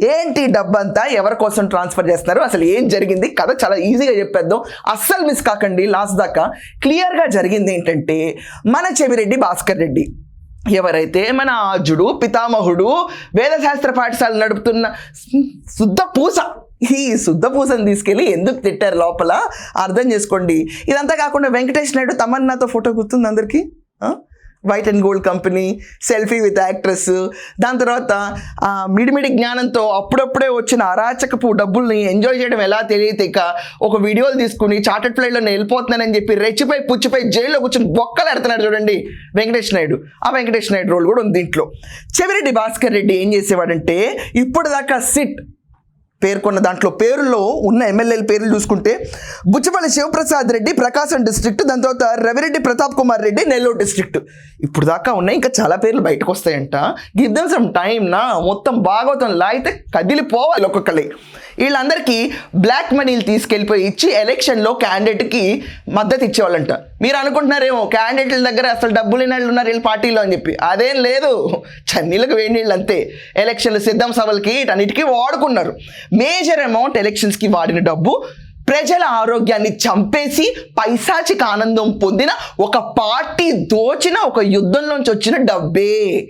ఏంటి డబ్బంతా? ఎవరి కోసం ట్రాన్స్ఫర్ చేస్తున్నారు? అసలు ఏం జరిగింది? కథ చాలా ఈజీగా చెప్పేద్దాం. అస్సలు మిస్ కాకండి లాస్ట్ దాకా. క్లియర్గా జరిగింది ఏంటంటే మన చెవిరెడ్డి భాస్కర్ రెడ్డి. ఎవరైతే మన ఆజుడు పితామహుడు వేదశాస్త్ర పాఠశాల నడుపుతున్న శుద్ధ పూస. ఈ శుద్ధ పూసను తీసుకెళ్ళి ఎందుకు తిట్టారు లోపల? అర్థం చేసుకోండి. ఇదంతా కాకుండా వెంకటేష్ నాయుడు తమన్నాతో ఫోటో గుర్తుంది అందరికీ? White and gold company selfie with actress దాని తర్వాత ఆ, మిడిమిడి జ్ఞానంతో అప్పుడప్పుడే వచ్చిన అరాచకపు డబ్బుల్ని ఎంజాయ్ చేయడం ఎలా తెలియక ఒక వీడియోలు తీసుకుని చార్టెడ్ ఫ్లైట్లో నేను వెళ్ళిపోతున్నానని చెప్పి రెచ్చిపోయి పుచ్చిపోయి జైల్లో కూర్చొని బొక్కలు ఎడుతున్నాడు చూడండి వెంకటేష్ నాయుడు. ఆ వెంకటేష్ నాయుడు రోల్ కూడా ఉంది దీంట్లో. చెవిరెడ్డి భాస్కర్ రెడ్డి ఏం చేసేవాడంటే ఇప్పుడు దాకా సిట్ పేర్కొన్న దాంట్లో పేరులో ఉన్న ఎమ్మెల్యేల పేర్లు చూసుకుంటే బుచ్చపల్లి శివప్రసాద్ రెడ్డి ప్రకాశం డిస్ట్రిక్ట్ దాని తర్వాత రవిరెడ్డి ప్రతాప్ కుమార్ రెడ్డి నెల్లూరు డిస్ట్రిక్ట్. ఇప్పుడు దాకా ఉన్నాయి. ఇంకా చాలా పేర్లు బయటకు వస్తాయంట. గివ్ దమ్ సమ్ టైం నా మొత్తం భాగవతం లాగితే కదిలిపోవాలి ఒక్కొక్కలే వీళ్ళందరికీ బ్లాక్ మనీలు తీసుకెళ్ళిపోయి ఇచ్చి ఎలక్షన్లో క్యాండిడేట్కి మద్దతు ఇచ్చేవాళ్ళంట. మీరు అనుకుంటున్నారేమో క్యాండిడేట్ల దగ్గర అసలు డబ్బులు లేని వాళ్ళు ఉన్నారు వీళ్ళు పార్టీలో అని చెప్పి. అదేం లేదు. చన్నీళ్ళకు వేడి నీళ్ళు అంతే. ఎలక్షన్లు సిద్ధం సభలకి వీటన్నిటికీ వాడుకున్నారు. మేజర్ అమౌంట్ ఎలక్షన్స్కి వాడిన డబ్బు ప్రజల ఆరోగ్యాన్ని చంపేసి పైశాచిక ఆనందం పొందిన ఒక పార్టీ దోచిన ఒక యుద్ధంలోంచి వచ్చిన డబ్బే.